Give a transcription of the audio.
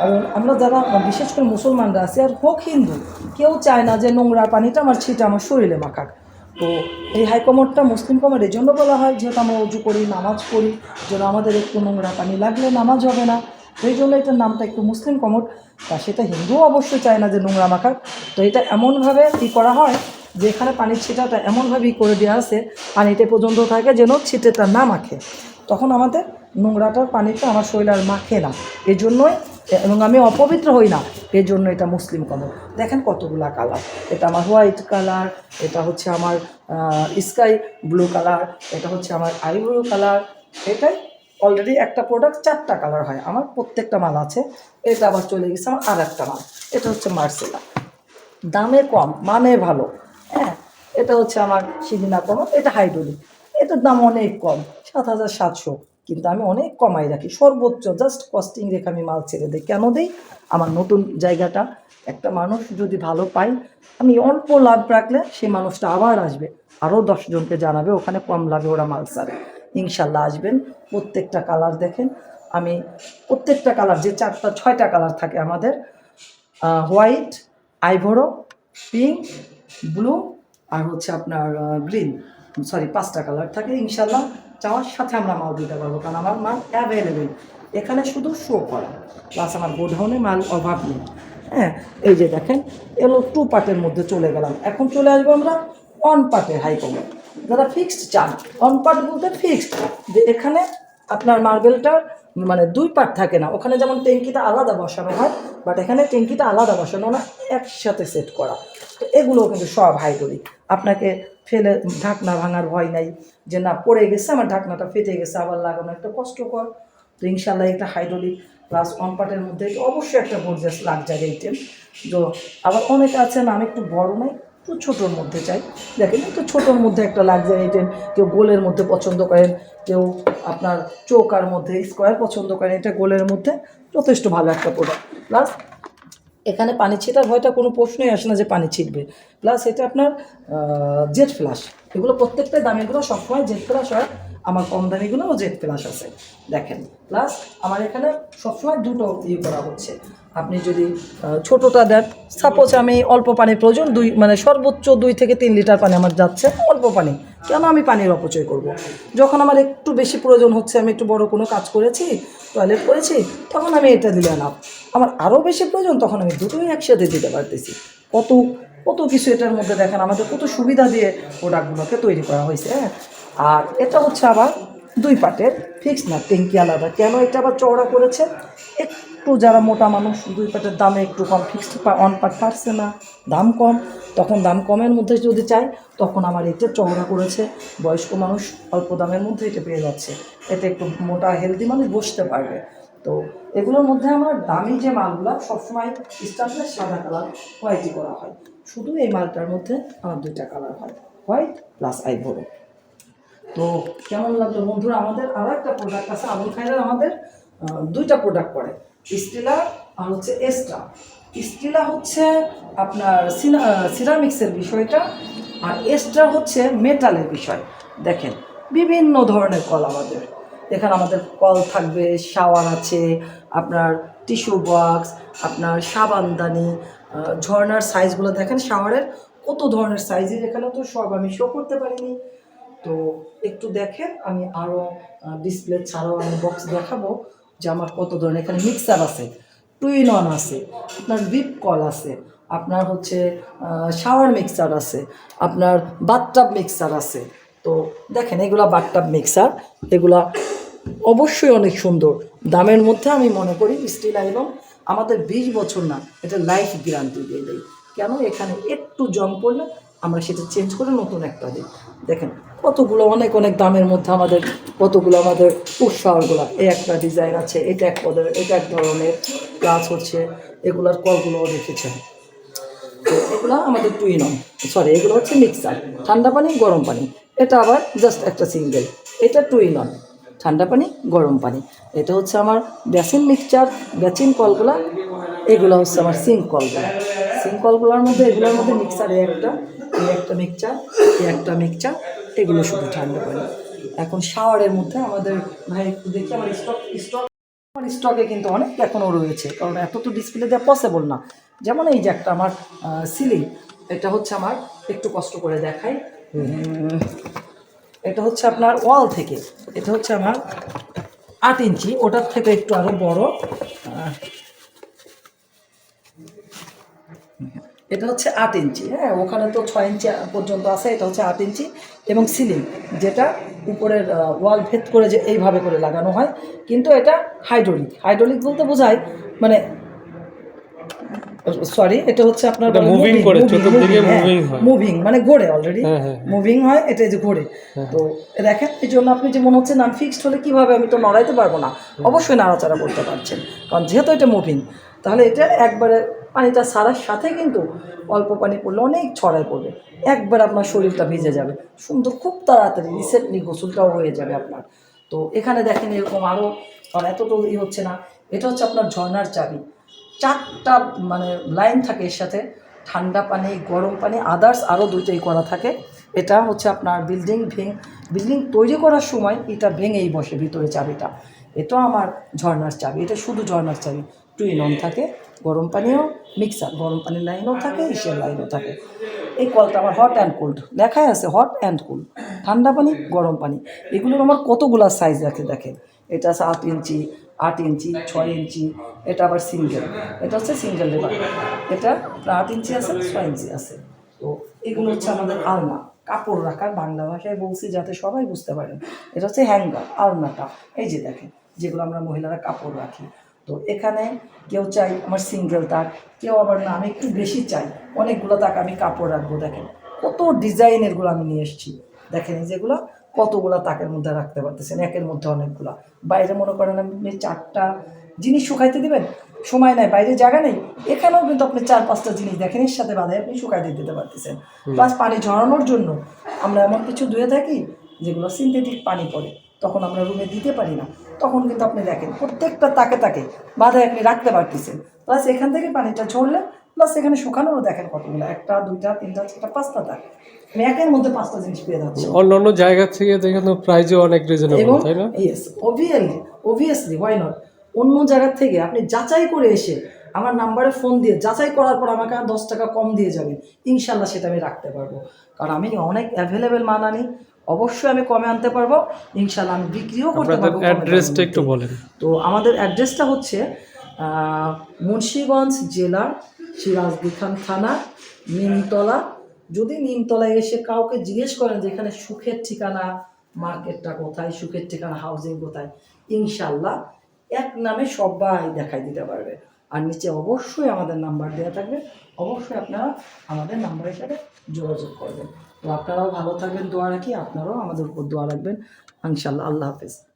কারণ আমরা যারা বিশেষ করে মুসলমানরা আছি, আর হোক হিন্দু, কেউ চায় না যে নোংরা পানিটা আমার ছিটা আমার শরীরে মাখাক। তো এই হাই কমরটা মুসলিম কমর এই জন্য বলা হয় যেহেতু আমরা উজু করি, নামাজ পড়ি, যেন আমাদের একটু নোংরা পানি লাগলে নামাজ হবে না। এই জন্য এটার নামটা একটু মুসলিম কমর তা সেটা হিন্দুও অবশ্যই চায় না যে নোংরা মাখাক। তো এটা এমনভাবে ই করা হয় যে এখানে পানির ছিটাটা এমনভাবে ই করে দেওয়া আছে, পানিতে পর্যন্ত থাকে যেন ছিটেটা না মাখে। তখন আমাদের নোংরাটার পানিটা আমার শরীর আর মাখে না। এই জন্যই এবং আমি অপবিত্র হই না। এই জন্য এটা মুসলিম কমর দেখেন কতগুলা কালার এটা আমার হোয়াইট কালার এটা হচ্ছে আমার স্কাই ব্লু কালার এটা হচ্ছে আমার আই ব্লু কালার এটাই অলরেডি একটা প্রোডাক্ট চারটা কালার হয়। আমার প্রত্যেকটা মাল আছে। এটা আবার চলে গেছে আমার আর একটা মাল। এটা হচ্ছে মার্সেলা দামে কম মানে ভালো। হ্যাঁ এটা হচ্ছে আমার সিদিনা কমর এটা হাইড্রোলিক এটার দাম অনেক কম, সাত হাজার সাতশো। কিন্তু আমি অনেক কমাই রাখি। সর্বোচ্চ জাস্ট কস্টিং রেখে আমি মাল ছেড়ে দিই। কেন দিই? আমার নতুন জায়গাটা, একটা মানুষ যদি ভালো পাই আমি অল্প লাভ রাখলে সেই মানুষটা আবার আসবে। আরও দশজনকে জানাবে, ওখানে কম লাভে ওরা মাল সারে ইনশাল্লাহ আসবেন। প্রত্যেকটা কালার দেখেন। আমি প্রত্যেকটা কালার যে চারটা, ছয়টা কালার থাকে আমাদের হোয়াইট আইভোরো পিঙ্ক ব্লু আর হচ্ছে আপনার গ্রিন সরি, পাঁচটা কালার থাকে ইনশাল্লাহ চাওয়ার সাথে আমরা মাল দিতে পারব, কারণ আমার মাল অ্যাভেলেবেল এখানে শুধু শো করা প্লাস আমার গোডাউনে মাল অভাব নেই। হ্যাঁ এই যে দেখেন, এলো টু পার্টের মধ্যে চলে গেলাম। এখন চলে আসব আমরা অন পার্টের হাই কমে যারা ফিক্সড চান অন পার্ট বলতে ফিক্সড যে এখানে আপনার মার্বেলটার মানে দুই পার্ট থাকে না। ওখানে যেমন ট্যাঙ্কিটা আলাদা বসানো হয় বাট এখানে ট্যাঙ্কিটা আলাদা বসানো না, একসাথে সেট করা। তো এগুলোও কিন্তু সব হাইড্রোলিক আপনাকে ফেলে ঢাকনা ভাঙার ভয় নাই যে না, পড়ে গেছে, আমার ঢাকনাটা ফেটে গেছে, আবার লাগানো একটা কষ্টকর। তো ইনশাল্লাহ এটা হাইড্রোলিক প্লাস অন মধ্যে অবশ্যই একটা গর্জাস লাক্সারি আইটেম তো আবার অনেক আছেন আমি একটু বড় নাই একটু ছোটোর মধ্যে চাই। দেখেন, একটু ছোটোর মধ্যে একটা লাক্সারি আইটেম কেউ গোলের মধ্যে পছন্দ করেন, কেউ আপনার চৌকার মধ্যে স্কোয়ার পছন্দ করেন, এটা গোলের মধ্যে যথেষ্ট ভালো একটা প্রোডাক্ট প্লাস এখানে পানি ছিটার ভয়টা কোনো প্রশ্নই আসে না যে পানি ছিটবে। প্লাস এটা আপনার জেট ফ্লাশ এগুলো প্রত্যেকটা দামিগুলো সবসময় জেট ফ্লাশ হয়। আমার কম দামিগুলোও জেট ফ্লাশ আছে। দেখেন। প্লাস আমার এখানে সবসময় দুটো ইয়ে করা হচ্ছে। আপনি যদি ছোটোটা দেন সাপোজ আমি অল্প পানির প্রয়োজন, দুই মানে সর্বোচ্চ দুই থেকে তিন লিটার পানি আমার যাচ্ছে, অল্প পানি। কেন আমি পানির অপচয় করব। যখন আমার একটু বেশি প্রয়োজন হচ্ছে, আমি একটু বড় কোনো কাজ করেছি টয়লেট করেছি, তখন আমি এটা দিলে না আমার আরও বেশি প্রয়োজন, তখন আমি দুটোই একসাথে দিতে পারতেছি। কত কত কিছু এটার মধ্যে দেখেন, আমাদের কত সুবিধা দিয়ে প্রোডাক্টগুলোকে তৈরি করা হয়েছে হ্যাঁ? আর এটা হচ্ছে আবার দুই পাটের ফিক্স না, ট্যাঙ্কি আলাদা। কেন এটা আবার চওড়া করেছে? একটু যারা মোটা মানুষ, দুই পাটের দামে একটু কম ফিক্সড অন পাট পারছে না, দাম কম, তখন দাম কমের মধ্যে যদি চাই তখন আমার এটা চওড়া করেছে। বয়স্ক মানুষ অল্প দামের মধ্যে এটা পেয়ে যাচ্ছে। এতে একটু মোটা হেলদি মানুষ বসতে পারবে। তো এগুলোর মধ্যে আমার দামি যে মালগুলো সবসময় স্টার্টের সাদা কালার হোয়াইটই করা হয়। শুধু এই মালটার মধ্যে আমার দুইটা কালার হয় হোয়াইট প্লাস আইভোরো তো কেমন লাগল বন্ধুরা? আমাদের আরও একটা প্রোডাক্ট আছে, আবুল খাইরার আমাদের দুইটা প্রোডাক্ট করে স্টিলা আর হচ্ছে এস্টা। স্টিলা হচ্ছে আপনার সিরামিক্সের বিষয়টা আর এস্টা হচ্ছে মেটালের বিষয়। দেখেন, বিভিন্ন ধরনের কল আমাদের। এখানে আমাদের কল থাকবে, শাওয়ার আছে, আপনার টিস্যু বক্স, আপনার সাবানদানি ঝর্নার সাইজগুলো দেখেন শাওয়ারের। কত ধরনের সাইজের এখানে তো সব আমি শো করতে পারিনি। তো একটু দেখেন, আমি আরও ডিসপ্লে ছাড়াও আমি বক্স দেখাবো। যে আমার কত ধরনের, এখানে মিক্সার আছে টুইন অন আছে, আপনার বিপ কল আছে, আপনার হচ্ছে শাওয়ার মিক্সার আছে, আপনার বাথটাব মিক্সার আছে। তো দেখেন, এগুলা বাথটাব মিক্সার এগুলা অবশ্যই অনেক সুন্দর। দামের মধ্যে আমি মনে করি স্টিল এবং আমাদের বিশ বছর না, এটা লাইফ গ্যারান্টি দিয়ে দেয় কেন? এখানে একটু জং পড়লে আমরা সেটা চেঞ্জ করে নতুন একটা দিই। দেখেন, কতগুলো অনেক অনেক দামের মধ্যে আমাদের, কতগুলো আমাদের উৎসাহগুলো এই একটা ডিজাইন আছে, এটা এক পদের, এটা এক ধরনের প্লাস হচ্ছে এগুলার কলগুলোও দেখেছেন তো এগুলো আমাদের টুইন অন সরি এগুলো হচ্ছে মিক্সার ঠান্ডা পানি, গরম পানি। এটা আবার জাস্ট একটা সিঙ্গেল এটা টুইন ঠান্ডা পানি, গরম পানি। এটা হচ্ছে আমার বেসিন মিক্সচার বেসিন কলগুলা, এগুলো হচ্ছে আমার সিঙ্ক কলগুলা। সিঙ্ক কলগুলোর মধ্যে, এগুলোর মধ্যে মিক্সারে একটা এই একটা মিক্সচার এই একটা মিক্সচার এগুলো শুধু ঠান্ডা পানি। এখন শাওয়ারের মধ্যে আমাদের ভাই একটু দেখি, আমার স্টক স্টক আমার স্টকে কিন্তু অনেক এখনও রয়েছে, কারণ এত তো ডিসপ্লে দেওয়া পসিবল না। যেমন এই যে একটা আমার সিলিং এটা হচ্ছে আমার, একটু কষ্ট করে দেখাই। এটা হচ্ছে আপনার ওয়াল থেকে, এটা হচ্ছে আমার আট ইঞ্চি, ওটার থেকে একটু আরও বড় এটা হচ্ছে আট ইঞ্চি হ্যাঁ? ওখানে তো ছয় ইঞ্চি পর্যন্ত আছে এটা হচ্ছে আট ইঞ্চি এবং সিলিং যেটা উপরের ওয়াল ভেদ করে যে এইভাবে করে লাগানো হয়। কিন্তু এটা হাইড্রোলিক হাইড্রোলিক বলতে বোঝায় মানে সরি এটা হচ্ছে আপনার করে, চতুর্দিকে moving হয়। মুভিং মানে ঘোরে অলরেডি হ্যাঁ, হ্যাঁ, মুভিং হয় এটা যে ঘোরে। তো দেখেন এই জন্য আপনি যে মনে হচ্ছে নান ফিক্সড হলে কীভাবে আমি তো নড়াইতে পারব না অবশ্যই নাড়াচাড়া করতে পারছেন কারণ যেহেতু এটা মুভিং তাহলে এটা একবারে পানিটা সারার সাথে কিন্তু অল্প পানি পড়লে অনেক ছড়ায় পড়বে। একবার আপনার শরীরটা ভিজে যাবে। সুন্দর খুব তাড়াতাড়ি রিসেন্টলি গোসলটাও হয়ে যাবে আপনার। তো এখানে দেখেন এরকম আরও কারণ এত তো ই হচ্ছে না। এটা হচ্ছে আপনার ঝর্নার চাবি। চারটা মানে লাইন থাকে এর সাথে। ঠান্ডা পানি, গরম পানি আদার্স আরও দুইটাই করা থাকে। এটা হচ্ছে আপনার বিল্ডিং ভেঙ বিল্ডিং তৈরি করার সময় এটা ভেঙেই বসে ভিতরে চাবিটা। এটাও আমার ঝর্নার চাবি, এটা শুধু ঝর্নার চাবি। টু ইন অন থাকে, গরম পানিও মিক্সার গরম পানির লাইনও থাকে, ইসের লাইনও থাকে। এই কলটা আমার হট অ্যান্ড কোল্ড লেখাই আছে হট অ্যান্ড কুল ঠান্ডা পানি, গরম পানি। এগুলোর আমার কতগুলা সাইজ রাখে দেখেন? এটা আট ইঞ্চি আট ইঞ্চি, ছয় ইঞ্চি, এটা আবার সিঙ্গেল এটা হচ্ছে সিঙ্গেল লেবার এটা আট ইঞ্চি আছে, ছয় ইঞ্চি আছে। তো এগুলো হচ্ছে আমাদের আলনা। কাপড় রাখার বাংলা ভাষায় বলছি যাতে সবাই বুঝতে পারেন এটা হচ্ছে হ্যাঙ্গার, আলনাটা। এই যে দেখেন, যেগুলো আমরা মহিলারা কাপড় রাখি। তো এখানে কেউ চাই আমার সিঙ্গেল তাক কেউ আবার না, আমি একটু বেশি চাই। অনেকগুলো তাক আমি কাপড় রাখব, দেখেন। কত ডিজাইনেরগুলো আমি নিয়ে এসেছি। দেখেন যেগুলো কতগুলো তাকের মধ্যে রাখতে পারতেছেন? একের মধ্যে অনেকগুলা। বাইরে মনে করেন আপনি চারটা জিনিস শুকাইতে দিবেন সময় নাই বাইরে জায়গা নেই এখানেও কিন্তু আপনি চার পাঁচটা জিনিস দেখেন এর সাথে বাঁধায় আপনি শুকাইতে দিতে পারতেছেন। প্লাস পানি ঝরানোর জন্য আমরা এমন কিছু ধুয়ে থাকি যেগুলো সিনথেটিক পানি পড়ে তখন আমরা রুমে দিতে পারি না। তখন কিন্তু আপনি দেখেন প্রত্যেকটা তাকে তাকে বাধায় আপনি রাখতে পারতেছেন। প্লাস এখান থেকে পানিটা ঝরলে প্লাস এখানে শুকানোরও দেখেন কতগুলো। একটা দুইটা তিনটা চারটা পাঁচটা তাক আমি একের মধ্যে পাঁচটা জিনিস পেয়ে যাচ্ছি। অন্য অন্য জায়গা থেকে দেখেন তো প্রাইজও অনেক রিজনেবল তাই না? Yes obviously obviously why not অন্য জায়গার থেকে আপনি যাচাই করে এসে আমার নাম্বারে ফোন দিয়ে যাচাই করার পর আমাকে আর দশ টাকা কম দিয়ে যাবেন। ইনশাল্লাহ সেটা আমি রাখতে পারব। কারণ আমি অনেক অ্যাভেলেবেল মান আনি। অবশ্যই আমি কমে আনতে পারব। ইনশাল্লাহ আমি বিক্রিও করতে পারব অ্যাড্রেসটা একটু বলেন। তো আমাদের অ্যাড্রেসটা হচ্ছে মুন্সিগঞ্জ জেলার সিরাজদিখান থানা নিমতলা যদি নিমতলায় এসে কাউকে জিজ্ঞেস করেন যে এখানে সুখের ঠিকানা, মার্কেটটা কোথায়, সুখের ঠিকানা হাউজিং কোথায় ইনশাল্লাহ এক নামে সবাই দেখাই দিতে পারবে। আর নিচে অবশ্যই আমাদের নাম্বার দেওয়া থাকবে। অবশ্যই আপনারা আমাদের নাম্বারের সাথে যোগাযোগ করবেন। তো আপনারাও ভালো থাকবেন, দোয়া রাখি। আপনারাও আমাদের উপর দোয়া রাখবেন। ইনশাল্লাহ আল্লাহ হাফেজ।